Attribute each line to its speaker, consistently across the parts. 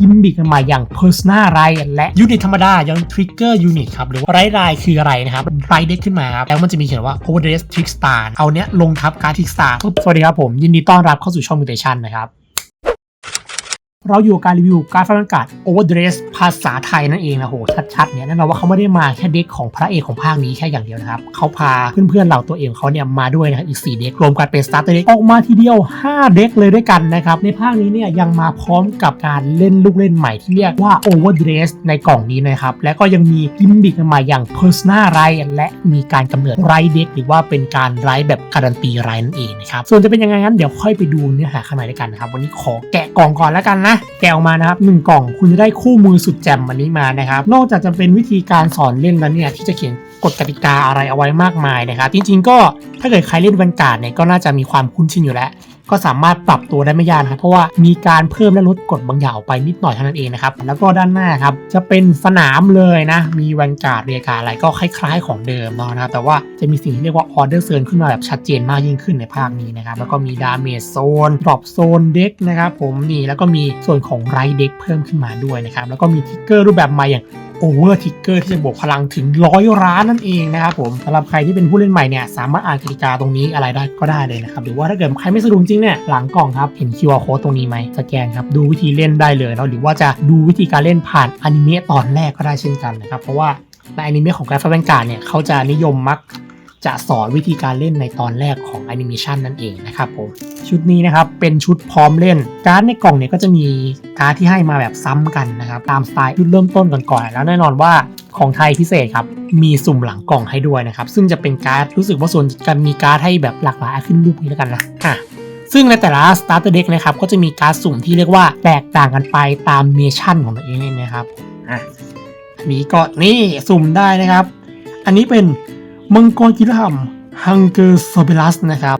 Speaker 1: กิมบิกใหม่อย่าง Persona ไรและยูนิตธรรมดายัง Trigger Unit ครับ หรือว่าไรไรคืออะไรนะครับไรเด็กขึ้นมาครับ แล้วมันจะมีเขียนว่า Overdress Trickstar เอาเนี้ยลงทับการ Trickstar สวัสดีครับผม ยินดีต้อนรับเข้าสู่ช่องมิเตชันนะครับ เราอยู่การรีวิวการดฟันอากาศ Overdress ภาษาไทยนั่นเองนะโหชัดๆเนี่ยแน่นอนว่าเขาไม่ได้มาแค่เด็กของพระเอกของภาคนี้แค่อย่างเดียวนะครับเขาพาเพื่อนๆเราตัวเองเขาเนี่ยมาด้วยนะครับอีก 4 เด็กรวมกันเป็น Starter Deck ออกมาทีเดียว 5 เด็กเลยด้วยกันนะครับในภาคนี้เนี่ยยังมาพร้อมกับการเล่นลูกเล่นใหม่ที่เรียกว่า Overdress ในกล่องนี้นะครับและก็ยังมีกิมบิกใหม่อย่าง Persona ไรและมีการกำเนิดไรเด็กหรือว่าเป็นการไรแบบการันตีไรนั่นเองนะครับส่วนจะเป็นยังไงงั้นเดี๋ยวค่อยไปดูเนื้อหาข้างในด้วยกันนะครับวันนี้ขอแกะ กล่องก่อนแล้วกันนะ แกะออกมานะครับหนึ่งกล่องคุณจะได้คู่มือสุดแจ่มวันนี้มานะครับ นอกจากจะเป็นวิธีการสอนเล่นแล้วเนี่ยที่จะเขียน กฎกติกาอะไรเอาไว้มากมายนะครับ จริง ๆ ก็ถ้าเกิดใครเล่นแวนการ์ดเนี่ยก็น่าจะมีความคุ้นชินอยู่แล้ว ก็สามารถปรับตัวได้ไม่ยากนะครับเพราะว่ามีการเพิ่มและลดกฎบางอย่างออกไปนิดหน่อยเท่านั้นเองนะครับ แล้วก็ด้านหน้าครับจะเป็นสนามเลยนะ มีแวนการ์ดเรียการอะไรก็คล้ายๆ ของเดิมเนาะนะครับแต่ว่าจะมีสิ่งที่เรียกว่าออเดอร์เซิร์นขึ้นมาแบบชัดเจนมากยิ่งขึ้นในภาคนี้นะครับแล้วก็มีดาเมจโซนดรอปโซนเด็กนะครับผมนี่แล้วก็มีส่วนของไรเด็กเพิ่มขึ้นมาด้วยนะครับแล้วก็มีทิกเกอร์รูปแบบใหม่อย่าง โอเวอร์ทิกเกอร์ที่จะบวกพลังถึงร้อยร้านนั่นเองนะครับผมสำหรับใครที่เป็นผู้เล่นใหม่เนี่ยสามารถอ่านกติกาตรงนี้อะไรได้ก็ได้เลยนะครับหรือว่าถ้าเกิดใครไม่สะดวกจริงเนี่ยหลังกล่องครับเห็น QR code ตรงนี้ไหมสแกนครับดูวิธีเล่นได้เลยเนาะหรือว่าจะดูวิธีการเล่นผ่านอนิเมะตอนแรกก็ได้เช่นกันนะครับเพราะว่าในอนิเมะของการฟังการเนี่ยเขาจะนิยมมัก จะสอนวิธีการเล่นในตอนแรกของแอนิเมชันนั่นเองนะครับผมชุดนี้นะครับเป็นชุดพร้อมเล่น การ์ดในกล่องเนี่ยก็จะมีการ์ดที่ให้มาแบบซ้ำกันนะครับตามสไตล์ชุดเริ่มต้นก่อนๆแล้วแน่นอนว่าของไทยพิเศษครับมีสุ่มหลังกล่องให้ด้วยนะครับซึ่งจะเป็นการ์ดรู้สึกว่าส่วนกันมีการ์ดให้แบบหลากหลายขึ้นรูปนี้แล้วกันนะอะซึ่งในแต่ละ starter deck นะครับก็จะมีการ์ดสุ่มที่เรียกว่าแตกต่างกันไปตามเมชั่นของตัวเองนะครับอะนี้ก็นี่สุ่มได้นะครับ อันนี้เป็น มังกรกิรหัมฮังเกอร์โซเบลัสนะครับ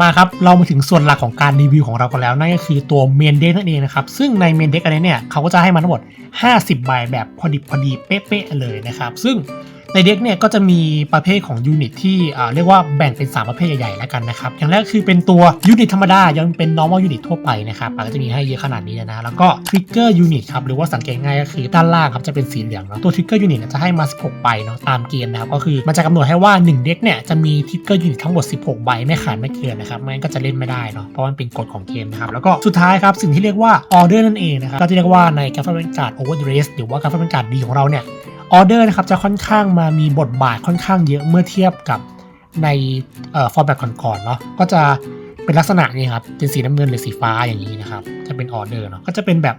Speaker 1: มาครับ เรามาถึงส่วนหลักของการรีวิวของเรากันแล้ว นั่นก็คือตัวเมนเด็กนั่นเองนะครับ ซึ่งในเมนเด็กอันนี้เนี่ย เขาก็จะให้มาทั้งหมด 50 ใบแบบพอดิบพอดีเป๊ะๆเลยนะครับ ซึ่ง ในเด็กเนี่ยก็จะมีประเภทของยูนิตที่เรียกว่าแบ่งเป็น 3 ประเภทใหญ่ๆแล้วกันนะครับ อย่างแรกคือเป็นตัวยูนิตธรรมดา ยังเป็น normal unit ทั่วไปนะครับอาก็จะมีให้เยอะขนาดนี้นะ แล้วก็ trigger unit ครับ หรือว่าสังเกตง่ายก็คือด้านล่างครับจะเป็นสีเหลืองเนาะ ตัว trigger unit เนี่ยจะให้มา 16 ใบเนาะตามเกณฑ์นะครับ ก็คือมันจะกำหนดให้ว่า 1 เด็กเนี่ยจะมี trigger unit ทั้งหมด 16 ใบไม่ขาดไม่เกินนะครับไม่งั้นก็จะเล่นไม่ได้เนาะ เพราะมันเป็นกฎของเกมนะครับ แล้วก็สุดท้ายครับสิ่งที่เรียกว่า order นั่นเองนะครับก็จะเรียกว่าในการฟันการ์ด overdress หรือว่าการฟันการ์ดดีของเราเนี่ย ออเดอร์นะครับจะค่อนข้างมามีบทบาทค่อนข้างเยอะเมื่อเทียบกับในฟอร์แบตก่อนๆเนาะก็จะเป็นลักษณะนี้ครับเป็นสีน้ำเงินหรือสีฟ้าอย่างนี้นะครับจะเป็นออเดอร์เนาะก็จะเป็นแบบ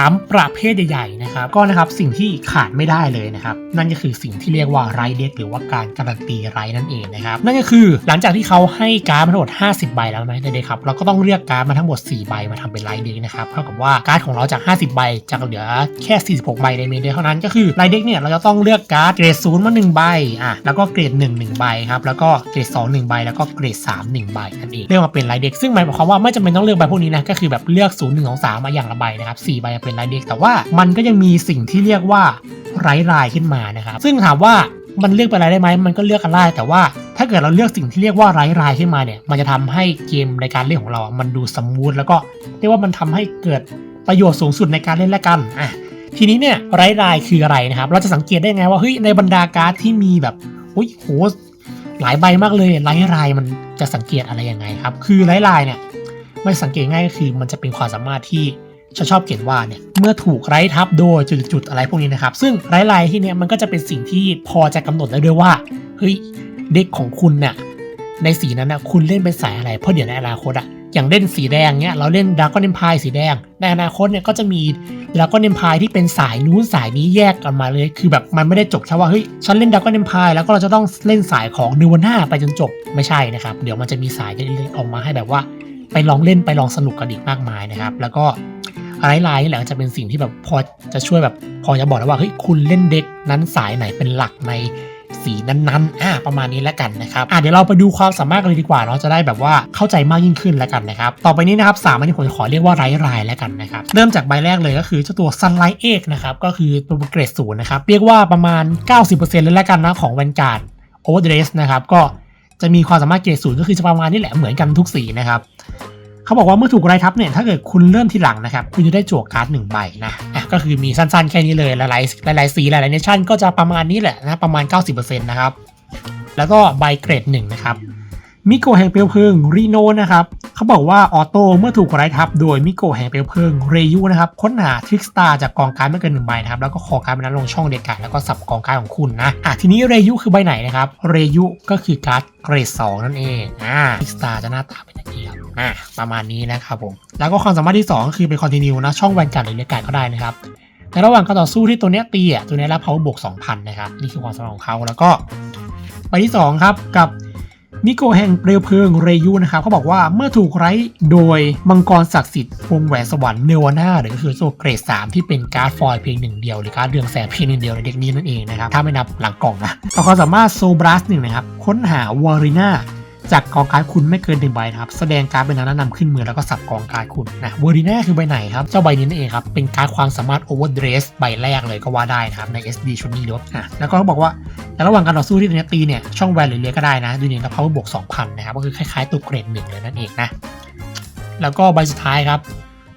Speaker 1: 3 ประเภทใหญ่ๆนะครับก็นะครับสิ่งที่ขาดไม่ได้เลยนะครับนั่นก็คือสิ่งที่เรียกว่าไรเด็กหรือว่าการการันตีไรนั่นเองนะครับนั่นก็คือหลังจากที่เขาให้การ์ดมาทั้งหมด 50 ใบแล้วไหมเด็กๆครับเราก็ต้องเลือกการ์ดมาทั้งหมด 4 ใบมาทำเป็นไรเด็กนะครับเท่ากับว่าการ์ดของเราจาก 50 ใบจะเหลือแค่ 46 ใบในเมนเดียเท่านั้นก็คือไรเด็กเนี่ยเราจะต้องเลือกการ์ดเกรดศูนย์มา1ใบอะแล้วก็เกรด1 1ใบครับแล้วก็เกรด2 1ใบแล้วก็เกรด3 1ใบนั่นเองเลือกมาเป็นไรเด็กซึ่งหมายความว่าไม่จำเป็นต้องเลือกใบพวกนี้นะก็คือแบบเลือก0 1 2 3มาอย่างละใบนะครับ4ใบเป็นไรเด็กแต่ว่ามันก็ยังมีสิ่งที่เรียกว่าไร้รายขึ้นมานะครับ ซึ่งถามว่ามันเลือกไปอะไรได้ไหมมันก็เลือกกันได้แต่ว่าถ้าเกิดเราเลือกสิ่งที่เรียกว่าไร้รายขึ้นมาเนี่ย มันจะทำให้เกมในการเล่นของเราอะมันดูสมูทแล้วก็เรียกว่ามันทำให้เกิดประโยชน์สูงสุดในการเล่นและกันอะทีนี้เนี่ยไร้รายคืออะไรนะครับ เราจะสังเกตได้ไงว่าเฮ้ยในบรรดาการ์ดที่มีแบบอุ้ยโหหลายใบมากเลยไร้รายมันจะสังเกตอะไรยังไงครับ คือไร้รายเนี่ยไม่สังเกตง่ายก็คือมันจะเป็นความสามารถที่ ฉันชอบเขียนว่าเนี่ยเมื่อถูกไร้ทับโดยจุดๆอะไรพวกนี้นะครับ ซึ่งไร้ลายที่เนี่ยมันก็จะเป็นสิ่งที่พอจะกำหนดได้ด้วยว่าเฮ้ยเด็กของคุณเนี่ยในสีนั้นนะคุณเล่นเป็นสายอะไร เพราะเดี๋ยวในอนาคตอะอย่างเล่นสีแดงเนี่ยเราเล่นดาร์กอนเนมพายสีแดง ในอนาคตเนี่ยก็จะมีดาร์กอนเนมพายที่เป็นสายนู้นสายนี้แยกกันมาเลย คือแบบมันไม่ได้จบแค่ว่าเฮ้ยฉันเล่นดาร์กอนเนมพายแล้วก็เราจะต้องเล่นสายของนิวน่าไปจนจบไม่ใช่นะครับ เดี๋ยวมันจะมีสายที่ออกมาให้แบบว่า ไปลองเล่นไปลองสนุกกันอีกมากมายนะครับ แล้วก็ ไรไลน์แหละจะเป็นสิ่งที่แบบพอจะช่วยแบบพอจะบอกได้ว่าเฮ้ยคุณเล่นเด็กนั้นสายไหนเป็นหลักในสีนั้นๆ อ่า ประมาณนี้แล้วกันนะครับ อ่าเดี๋ยวเราไปดูความสามารถกันเลยดีกว่าเนาะ จะได้แบบว่าเข้าใจมากยิ่งขึ้นแล้วกันนะครับ ต่อไปนี้นะครับสามอันที่ผมขอเรียกว่าไร้รายแล้วกันนะครับ เริ่มจากใบแรกเลยก็คือเจ้าตัว Sunlight Egg นะครับ ก็คือตัวเกรดศูนย์นะครับ เรียกว่าประมาณ 90%เลยแล้วกันนะของ Vanguard Overdress นะครับ ก็จะมีความสามารถเกรดศูนย์ก็คือจะประมาณนี้แหละเหมือนกันทุกสีนะครับ เขาบอกว่าเมื่อถูกไรทับเนี่ยถ้าเกิดคุณเริ่มทีหลังนะครับ คุณจะได้จั่วการ์ดหนึ่งใบนะอะก็คือมีสั้นๆแค่นี้เลยหลายๆหลายๆสีหลายๆเนชั่นก็จะประมาณนี้แหละนะประมาณ 90%นะครับแล้วก็ใบเกรดหนึ่งนะครับ มิโกะแห่งเปลวเพลิงรีโนนะครับเขาบอกว่าออโต้เมื่อถูกไรทับโดยมิโกะแห่งเปลวเพลิงเรยูนะครับค้นหาทริกสตาร์จากกองการไม่เกินหนึ่งใบนะครับแล้วก็ขอการดเป็นนั้นลงช่องเด็ดขาดแล้วก็สับกองการของคุณนะอะทีนี้เรยูคือใบไหนนะครับเรยูก็คือการ์ดเกรดสองนั่นเองอ่าทริกสตาร์จะหน้าตาเป็นอย่างนี้ครับอ่าประมาณนี้นะครับผมแล้วก็ความสามารถที่สองก็คือเป็นคอนติเนียนะช่องแวนการ์ดหรือเรียการ์ดก็ได้นะครับในระหว่างการต่อสู้ที่ตัวเนี้ยตีอะตัวเนี้ยรับ power บวก2,000นะครับนี่คือความสามารถของเขาแล้วก็ใบที่2ครับกับ มิโกะแห่งเปลวเพลิงเรยูนะครับเขาบอกว่าเมื่อถูกไร้โดยมังกรศักดิ์สิทธิ์วงแหวนสวรรค์เนวาน่าหรือก็คือโซเกรด3ที่เป็นการ์ดฟอยเพียงหนึ่งเดียวหรือการ์ดเรืองแสงเพียงหนึ่งเดียวในเด็กนี้นั่นเองนะครับถ้าไม่นับหลังกล่องนะต่อความสามารถโซบรัสหนึ่งนะครับค้นหาวอริน่า จากกองการ์ดคุณไม่เกินหนึ่งใบนะครับแสดงการ์ดเป็นนั้นนำขึ้นมือแล้วก็สับกองการ์ดคุณนะเวอร์ดิน่าคือใบไหนครับเจ้าใบนี้นั่นเองครับเป็นการ์ดความสามารถโอเวอร์เดรสใบแรกเลยก็ว่าได้นะครับใน SD ชุดนี้ด้วยอะแล้วก็เขาบอกว่าแต่ระหว่างการต่อสู้ที่ตัวเนี้ยตีเนี่ยช่องแวนหรือเลียก็ได้นะดูนี่แล้ว power บวก2,000นะครับก็คือคล้ายๆตัวเกรดหนึ่งเลยนั่นเองนะแล้วก็ใบสุดท้ายครับ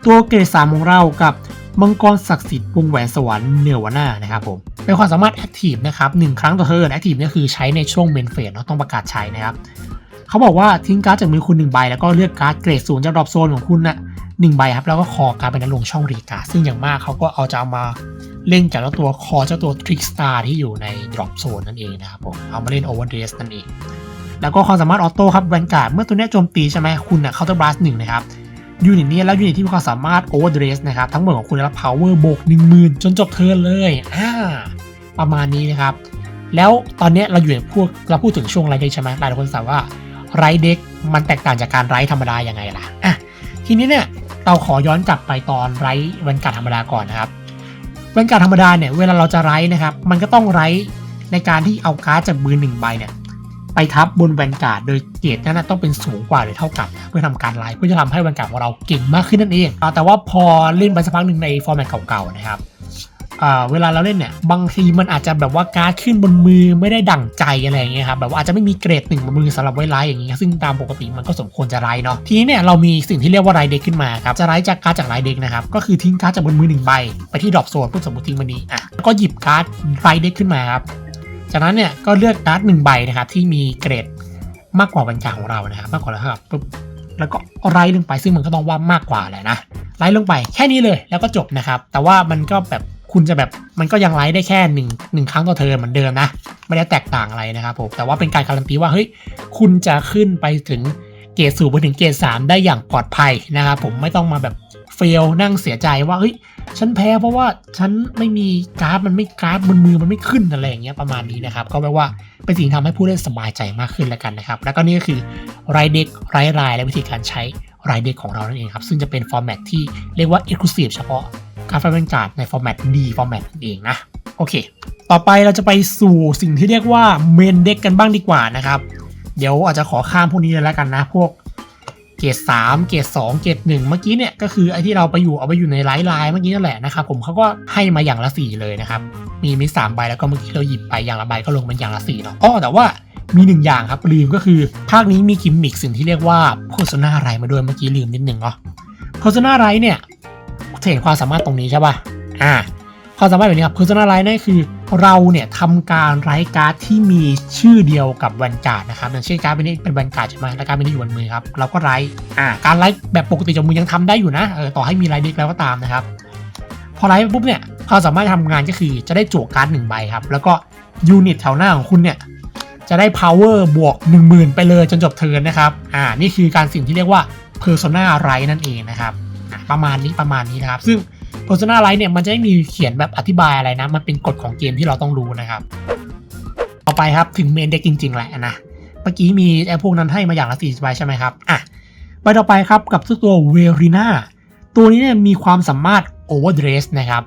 Speaker 1: ตัวเกรดสามของเรากับมังกรศักดิ์สิทธิ์วงแหวนสวรรค์เนวาน่านะครับผมเป็นความสามารถแอคทีฟนะครับหนึ่งครั้งต่อเทิร์นแอคทีฟนี่คือใช้ในช่วงเมนเฟสเนาต้องประกาศใช้นะครับ เขาบอกว่าทิ้งการ์ดจากมือคุณหนึ่งใบแล้วก็เลือกการ์ดเกรดศูนย์จากดรอปโซนของคุณนะหนึ่งใบครับแล้วก็คอการ์ดเป็นนั้นลงช่องรีการ์ดซึ่งอย่างมากเขาก็เอาจะเอามาเล่นจากเจ้าตัวคอเจ้าตัวทริกสตาร์ที่อยู่ใน drop zone นั่นเองนะครับผมเอามาเล่น overdress นั่นเองแล้วก็ความสามารถออโต้ครับแวนการ์ดเมื่อตัวนี้โจมตีใช่ไหมคุณนะ counter blast หนึ่งนะครับยูนิตนี้แล้วยูนิตที่มีความสามารถ overdress นะครับทั้งหมดของคุณได้รับ power บวก10,000จนจบเทิร์นเลยอ่าประมาณนี้นะครับ แล้วตอนเนี้ยเราอยู่ในพวกเราพูดถึงช่วงไรเดใช่ไหมหลายคนถามว่า ไรเด็กมันแตกต่างจากการไรธรรมดายังไงล่ะอะทีนี้เนี่ยเราขอย้อนกลับไปตอนไรแวนการธรรมดาก่อนนะครับแวนการธรรมดาเนี่ยเวลาเราจะไร้นะครับ มันก็ต้องไร้ในการที่เอาการ์ดจากมือหนึ่งใบเนี่ยไปทับบนแวนการ์ดโดยเกรดนั้นต้องเป็นสูงกว่าหรือเท่ากับ เพื่อทำการไล่เพื่อจะทำให้แวนการ์ดของเราเก่งมากขึ้นนั่นเอง แต่ว่าพอเล่นไปสักพักหนึ่งในฟอร์แมตเก่าๆนะครับ เวลาเราเล่นเนี่ยบางทีมันอาจจะแบบว่าการ์ดขึ้นบนมือไม่ได้ดั่งใจอะไรอย่างเงี้ยครับแบบว่าอาจจะไม่มีเกรดหนึ่งบนมือสำหรับไว้ไล่อย่างเงี้ยซึ่งตามปกติมันก็สมควรจะไล่เนาะทีนี้เนี่ยเรามีสิ่งที่เรียกว่าไรเด็กขึ้นมาครับจะไล่จากการ์ดจากไรเด็กนะครับก็คือทิ้งการ์ดจากบนมือหนึ่งใบไปที่ดรอปโซนปุ๊บสมมติทิ้งมันนี้อะแล้วก็หยิบการ์ดไรเด็กขึ้นมาครับจากนั้นเนี่ยก็เลือกการ์ดหนึ่งใบนะครับที่มีเกรดมากกว่าบรรจาของเรานะครับมากกว่าแล้วครับปุ๊บแล้วก็ไล่ลงไปซึ่งมันก็ต้องว่ามากกว่าแหละนะไล่ลงไปแค่นี้เลยแล้วก็จบนะครับ แต่ว่ามันก็แบบ คุณจะแบบมันก็ยังไลฟ์ได้แค่หนึ่งหนึ่งครั้งต่อเทิร์เหมือนเดิมนะ ไม่ได้แตกต่างอะไรนะครับผมแต่ว่าเป็นการการันตีว่าเฮ้ยคุณจะขึ้นไปถึงเกรดสูงไปถึงเกรดสามได้อย่างปลอดภัยนะครับผมไม่ต้องมาแบบเฟลนั่งเสียใจว่าเฮ้ยฉันแพ้เพราะว่าฉันไม่มีกราฟมันไม่กราฟบนมือมันไม่ขึ้นอะไรอย่างเงี้ยประมาณนี้นะครับ ก็แปลว่าเป็นสิ่งที่ทำให้ผู้เล่นสบายใจมากขึ้นแล้วกันนะครับ แล้วก็นี่ก็คือรายเด็กรายรายและวิธีการใช้รายเด็กของเรานั่นเองครับ ซึ่งจะเป็นฟอร์แมตที่เรียกว่า Exclusive เฉพาะ การ์ดไฟเป็นการ์ดในฟอร์แมต D ฟอร์แมตเองนะ โอเค ต่อไปเราจะไปสู่สิ่งที่เรียกว่าเมนเด็กกันบ้างดีกว่านะครับ เดี๋ยวอาจจะขอข้ามพวกนี้เลยแล้วกันนะ พวกเกรด3เกรด2เกรด1เมื่อกี้เนี่ยก็คือไอ้ที่เราไปอยู่เอาไปอยู่ในไลน์ไลน์เมื่อกี้นั่นแหละนะครับผมเขาก็ให้มาอย่างละ4เลยนะครับ มีมีสามใบแล้วก็เมื่อกี้เราหยิบไปอย่างละใบก็ลงเป็นอย่างละ4เนาะอ๋อแต่ว่ามีหนึ่งอย่างครับลืมก็คือ ภาคนี้มีกิมมิคสิ่งที่เรียกว่าโฆษณาไรมาด้วยเมื่อกี้ลืมนิดนึงเนาะโฆษณาไรเนี่ย เห็นความสามารถตรงนี้ใช่ป่ะ อ่า ความสามารถแบบนี้ครับ Persona ไ i เนี่ยคือ เราเนี่ยทำการไร้การ์ดที่มีชื่อเดียวกับแวนการ์ดนะครับอย่างเช่นการ์ดเป็นนี้เป็นแวนการ์ดใช่ไหมแล้วการ์ดเป็นนี้อยู่บนมือครับ เราก็ไร้อ่า การไร้แบบปกติจากมือยังทำได้อยู่นะ เออ ต่อให้มีไร้เด็กแล้วก็ตามนะครับ พอไร้ปุ๊บเนี่ย ความสามารถทำงานก็คือจะได้จั่วการ์ดหนึ่งใบครับ แล้วก็ยูนิตแถวหน้าของคุณเนี่ยจะได้ power บวก 10,000 ไปเลยจนจบเทิร์นนะครับ อ่า นี่คือการสิ่งที่เรียกว่า Persona ไร้นั่นเองนะครับอะ ประมาณนี้ประมาณนี้นะครับ ซึ่ง Persona Lite เนี่ยมันจะไม่มีเขียนแบบอธิบายอะไรนะ มันเป็นกฎของเกมที่เราต้องรู้นะครับ ต่อไปครับถึงเมนเด็กจริงๆแหละนะ เมื่อกี้มีไอ้พวกนั้นให้มาอย่างละสี่ใบใช่ไหมครับ อะ ไปต่อไปครับกับตัวเวริน่าตัวนี้เนี่ยมีความสามารถโอเวอร์เดรสนะครับ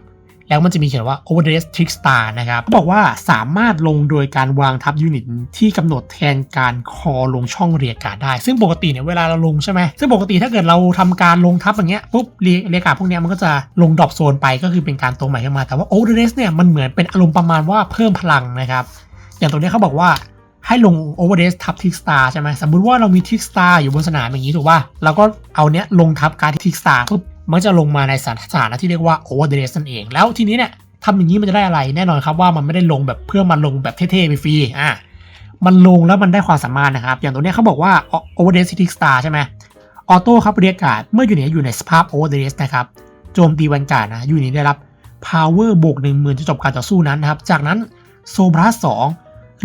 Speaker 1: แล้วมันจะมีเขียนว่า Overdress Trick Star นะครับเขาบอกว่าสามารถลงโดยการวางทับยูนิตที่กำหนดแทนการคอลงช่องเรียการ์ดได้ ซึ่งปกติเนี่ยเวลาเราลงใช่ไหมซึ่งปกติถ้าเกิดเราทำการลงทับอย่างเงี้ยปุ๊บเรียการ์ดพวกเนี้ยมันก็จะลงดรอปโซนไปก็คือเป็นการตัวใหม่ขึ้นมาแต่ว่า Overdress เนี่ยมันเหมือนเป็นอารมณ์ประมาณว่าเพิ่มพลังนะครับอย่างตัวเนี้เขาบอกว่าให้ลง Overdress ทับทิกสตาร์ใช่ไหมสมมุติว่าเรามีทิกสตาร์อยู่บนสนามอย่างนี้ถูกป่ะเราก็เอาเนี้ยลงทับการทิกสตาร์ปุ๊บ มันจะลงมาในสถานะที่เรียกว่า Overdress นั่นเอง แล้วทีนี้เนี่ยทำอย่างนี้มันจะได้อะไรแน่นอนครับว่ามันไม่ได้ลงแบบเพื่อมันลงแบบเท่ๆไปฟรีอะมันลงแล้วมันได้ความสามารถนะครับ อย่างตัวเนี้ยเขาบอกว่า Overdress ทิกสตาร์ใช่ไหมออโต้ครับเรียกการ์ดเมื่ออยู่ในอยู่ในสภาพ Overdress นะครับ โจมตีวันการนะ อยู่นี้ได้รับ power บวกหนึ่งหมื่นจะจบการต่อสู้นั้นนะครับ จากนั้นโซบรัสสอง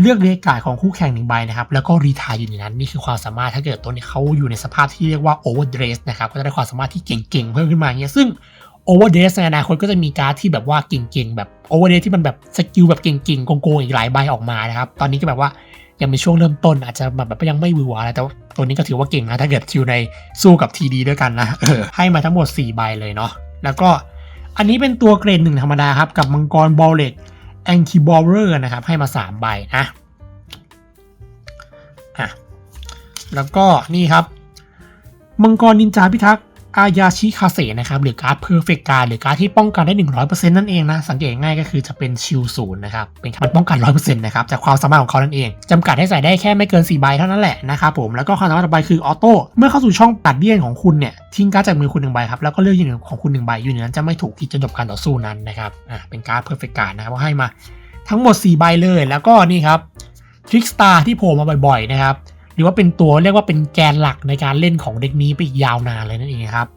Speaker 1: เลือกเรียกการของคู่แข่งหนึ่งใบนะครับ แล้วก็รีทายอยู่ในนั้นนี่คือความสามารถถ้าเกิดตัวนี้เขาอยู่ในสภาพที่เรียกว่า overdress นะครับก็จะได้ความสามารถที่เก่งๆ เพิ่มขึ้นมาเงี้ยซึ่ง overdress ในอนาคตก็จะมีการ์ดที่แบบว่าเก่งๆ แบบ overdress ที่มันแบบสกิลแบบเก่งๆโกงๆอีกหลายใบออกมานะครับ ตอนนี้ก็แบบว่ายังเป็นช่วงเริ่มต้นอาจจะแบบยังไม่วือหวาอะไรแต่ตัวนี้ก็ถือว่าเก่งนะถ้าเกิดอยู่ในสู้กับ TD ด้วยกันนะออให้มาทั้งหมด4ใบเลยเนาะแล้วก็อันนี้เป็นตัวเกรดหนึ่งธรรมดาครับกับมังกรบอลเล็ก แองคิบอลเลอร์นะครับ ให้มา 3 ใบนะอะแล้วก็นี่ครับ มังกรนินจาพิทักษ์ อายาชิคาเซนะครับหรือการ์ดเพอร์เฟกต์การ์ดหรือการ์ดที่ป้องกันได้ 100%นั่นเองนะ สังเกตง่ายก็คือจะเป็นชิลศูนย์นะครับเป็นมันป้องกัน 100%นะครับจากความสามารถของเขานั่นเองจำกัดให้ใส่ได้แค่ไม่เกิน4ใบเท่านั้นแหละนะครับผมแล้วก็ความสามารถต่อไปคือออโต้เมื่อเข้าสู่ช่องตัดเลี่ยนของคุณเนี่ยทิ้งการ์ดจากมือคุณหนึ่งใบครับแล้วก็เลือกยูนิตของคุณหนึ่งใบยูนิตนั้นจะไม่ถูกคิดจนจบการต่อสู้นั้นนะครับอะเป็นการ์ดเพอร์เฟกต์การ์ดนะครับให้มาทั้งหมด4ใบเลยแล้วก็นี่ครับทริกสตาร์ที่โผล่มาบ่อยๆนะครับ หรือว่าเป็นตัวเรียกว่าเป็นแกนหลักในการเล่นของเด็กนี้ไปอีกยาวนานเลยนั่นเองครับ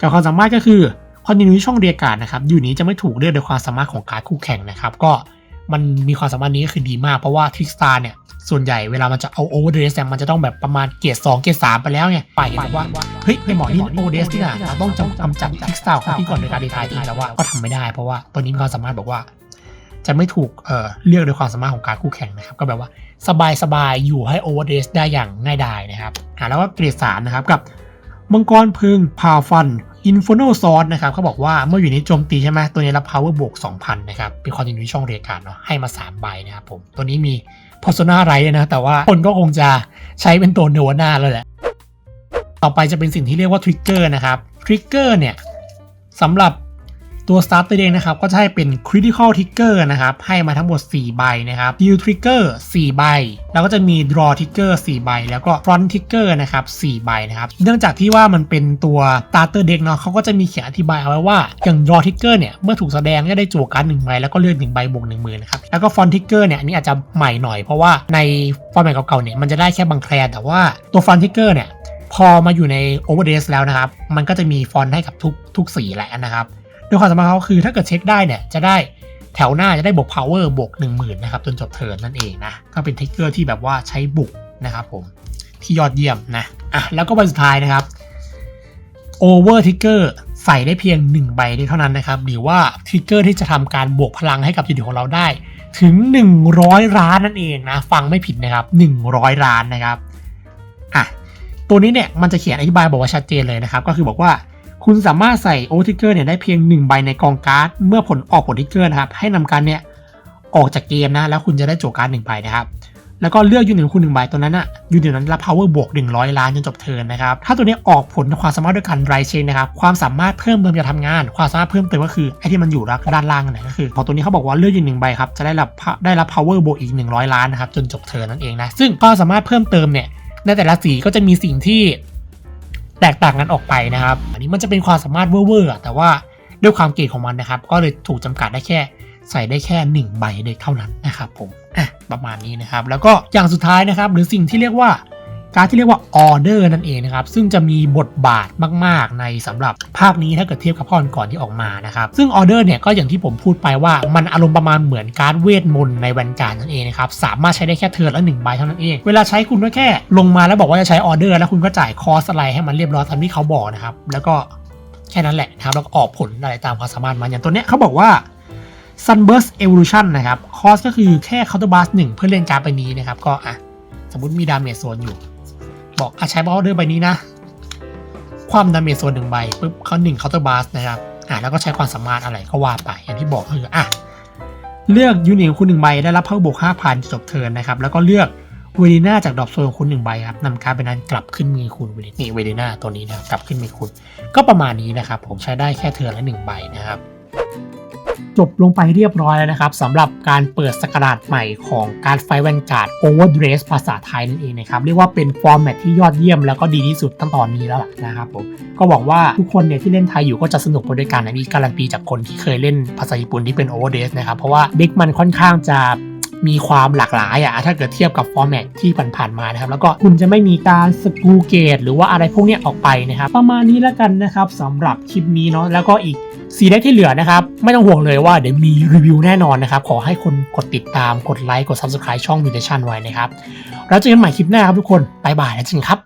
Speaker 1: กับความสามารถก็คือคอนติเนียช่องเรียกการ์ดนะครับอยู่นี้จะไม่ถูกเลือกโดยความสามารถของการคู่แข่งนะครับ ก็มันมีความสามารถนี้ก็คือดีมากเพราะว่าทริกสตาร์เนี่ยส่วนใหญ่เวลามันจะเอาโอเวอร์เดสเนี่ยมันจะต้องแบบประมาณเกียร์สองเกียร์สามไปแล้วไงไปเห็นว่าเฮ้ยไอหมอนี่โอเวอร์เดสที่น่ะเราต้องจำกำจัดทริกสตาร์ของพี่ก่อนโดยการดีทายทีแต่ว่าก็ทำไม่ได้เพราะว่าตัวนี้มีความสามารถบอกว่า จะไม่ถูกเเลือกโดยความสามารถของการคู่แข่งนะครับ ก็แบบว่าสบายสบายๆอยู่ให้โอเวอร์เดสได้อย่างง่ายดายนะครับอ่าแล้วก็เกรดสามนะครับกับมังกรพึงพาฟันอินฟโนซอสนะครับเขาบอกว่าเมื่ออยู่ในโจมตีใช่ไหมตัวนี้รับ power บวก 2,000 นะครับ เป็นคอนติเนียช่องเรียกการเนาะให้มา 3 ใบนะครับผม ตัวนี้มี persona ไรนะ แต่ว่าคนก็คงจะใช้เป็นตัวโนวาน่าแล้วแหละ ต่อไปจะเป็นสิ่งที่เรียกว่าทริกเกอร์นะครับทริกเกอร์เนี่ยสำหรับ ตัว starter เองนะครับก็จะให้เป็น critical trigger นะครับให้มาทั้งหมด 4 ใบนะครับ deal trigger 4 ใบ แล้วก็จะมี draw trigger 4 ใบ แล้วก็ front trigger นะครับ4ใบนะครับเนื่องจากที่ว่ามันเป็นตัว starter deck เนาะเขาก็จะมีเขียนอธิบายเอาไว้ว่าอย่าง draw trigger เนี่ยเมื่อถูกแสดงก็ได้จั่วการ์ดหนึ่งใบแล้วก็เลือกหนึ่งใบบวกหนึ่งหมื่นนะครับแล้วก็ front trigger เนี่ยอันนี้อาจจะใหม่หน่อยเพราะว่าในฟอร์แมตเก่าๆเนี่ยมันจะได้แค่บางแคลนแต่ว่าตัว front trigger เนี่ยพอมาอยู่ใน overdress แล้วนะครับมันก็จะมีฟอนต์ให้กับทุกทุกสีแหละนะครับ ดยความสามารถเขาคือถ้าเกิดเช็คได้เนี่ยจะได้แถวหน้าจะได้บวก power บวก 10,000นะครับจนจบเทิร์นนั่นเองนะก็เป็นเทคเกอร์ที่แบบว่าใช้บุกนะครับผมที่ยอดเยี่ยมนะอะแล้วก็ใบสุดท้ายนะครับ over trigger ใส่ได้เพียง 1 ใบเท่านั้นนะครับหรือว่าทิกเกอร์ที่จะทำการบวกพลังให้กับยูนิตของเราได้ ถึง 100ล้านนั่นเองนะฟังไม่ผิดนะครับ 100ล้านนะครับอะตัวนี้เนี่ยมันจะเขียนอธิบายบอกว่าชัดเจนเลยนะครับ ก็คือบอกว่า คุณสามารถใส่โอทิกเกอร์เนี่ยได้เพียง 1 ใบในกองการ์ด เมื่อผลออกผลทิกเกอร์นะครับ ให้นำการเนี่ยออกจากเกมนะ แล้วคุณจะได้โจการ์ดหนึ่งใบนะครับ แล้วก็เลือกยูนิตของคุณหนึ่งใบตัวนั้นอะยูนิตนั้นรับ power บวก 100 ล้านจนจบเทิร์นนะครับ ถ้าตัวนี้ออกผลความสามารถด้วยการไรเชนนะครับ ความสามารถเพิ่มเติมจะทำงาน ความสามารถเพิ่มเติมก็คือไอ้ที่มันอยู่ด้านล่างนั่นแหละก็คือ พอตัวนี้เขาบอกว่าเลือกยูนิตหนึ่งใบครับ จะได้รับได้รับ power บวกอีก 100 ล้านนะครับจนจบเทิร์นนั่นเองนะ ซึ่งความสามารถเพิ่มเติมเนี่ยในแต่ละสีก็จะมีสิ่งที่ แตกต่างกันออกไปนะครับ อันนี้มันจะเป็นความสามารถเวอร์ๆอะแต่ว่าด้วยความเก่งของมันนะครับ ก็เลยถูกจำกัดได้แค่ใส่ได้แค่ 1 ใบเด็กเท่านั้นนะครับผมอะประมาณนี้นะครับ แล้วก็อย่างสุดท้ายนะครับ หรือสิ่งที่เรียกว่า การดที่เรียกว่าออเดอร์นั่นเองนะครับ ซึ่งจะมีบทบาทมาก ๆ ในสำหรับภาคนี้ถ้าเกิดเทียบกับภาคก่อนที่ออกมานะครับ ซึ่งออเดอร์เนี่ยก็อย่างที่ผมพูดไปว่ามันอารมณ์ประมาณเหมือนการดเวทมนต์ในแวนการ์ดนั่นเองนะครับ สามารถใช้ได้แค่เทิร์นละหนึ่งใบเท่านั้นเอง เวลาใช้คุณก็แค่ลงมาแล้วบอกว่าจะใช้ออเดอร์แล้วคุณก็จ่ายคอสอะไรให้มันเรียบร้อยตามที่เขาบอกนะครับ แล้วก็แค่นั้นแหละนะครับแล้วก็ออกผลอะไรตามความสามารถมันอย่างตัวเนี้ยเขาบอกว่า Sunburst Evolution นะครับ คอสก็คือแค่ Counter Blast 1 เพื่อเล่นการ์ดใบนี้นะครับ ก็อะ สมมติมีดาเมจโซนอยู่ บอกอะใช้บอลเดอร์ใบนี้นะ ความดาเมจโซนหนึ่งใบปุ๊บเขาหนึ่ง Counter Blast นะครับอะแล้วก็ใช้ความสามารถอะไรก็ว่าไป อย่างที่บอกคืออะเลือกยูนิตของคุณหนึ่งใบได้รับเพิ่มบวก5,000จบเทิร์นนะครับ แล้วก็เลือกเวดีน่าจากดรอปโซนของคุณหนึ่งใบครับนำการ์ดใบนั้นกลับขึ้นมือคุณนี่เวดีน่าตัวนี้นะกลับขึ้นมือคุณ ก็ประมาณนี้นะครับ ผมใช้ได้แค่เทิร์นละหนึ่งใบนะครับ จบลงไปเรียบร้อยแล้วนะครับสำหรับการเปิดสกราชใหม่ของการไฟแวนการ์ด Overdress ภาษาไทยนั่นเองนะครับ เรียกว่าเป็นฟอร์แมตที่ยอดเยี่ยมแล้วก็ดีที่สุดตั้งตอนนี้แล้วล่ะนะครับผมก็หวังว่าทุกคนเนี่ยที่เล่นไทยอยู่ก็จะสนุกไปด้วยกันนะมีการันตีจากคนที่เคยเล่นภาษาญี่ปุ่นที่เป็น Overdress นะครับ เพราะว่าเด็กมันค่อนข้างจะมีความหลากหลายอะถ้าเกิดเทียบกับฟอร์แมตที่ผ่านๆมานะครับ แล้วก็คุณจะไม่มีการสกูเกตหรือว่าอะไรพวกนี้ออกไปนะครับ ประมาณนี้แล้วกันนะครับสำหรับคลิปนี้เนาะแล้วก็อีก สีแดงที่เหลือนะครับ ไม่ต้องห่วงเลยว่าเดี๋ยวมีรีวิวแน่นอนนะครับ ขอให้คนกดติดตามกดไลค์กด Subscribe ช่อง Mutation ไว้นะครับ แล้วเจอกันใหม่คลิปหน้าครับทุกคนบายบายแล้วจริงครับ